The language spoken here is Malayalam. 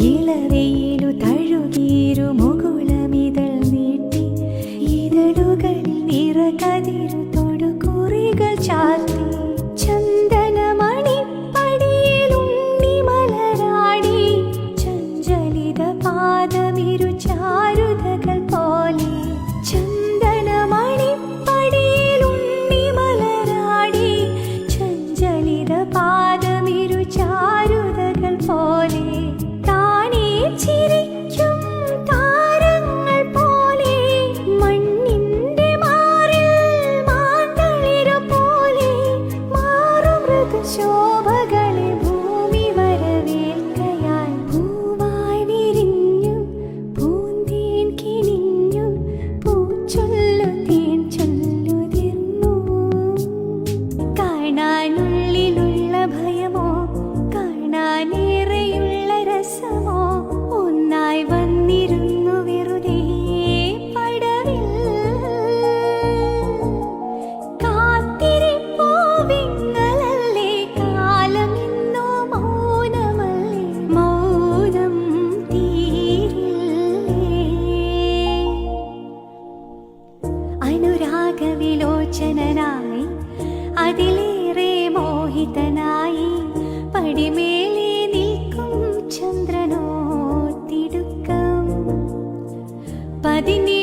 ഇളവയിലു തഴുകീരു മുകുളമിതൾ നീട്ടി ഇതളുകളിൽ നിറകതിരു തൊടുകുറികൾ ചാർത്തി. രാഗവിലോചനായി അതിലേറെ മോഹിതനായി പടിമേലെ നിൽക്കും ചന്ദ്രനോ തിടുക്കം. പതിനേ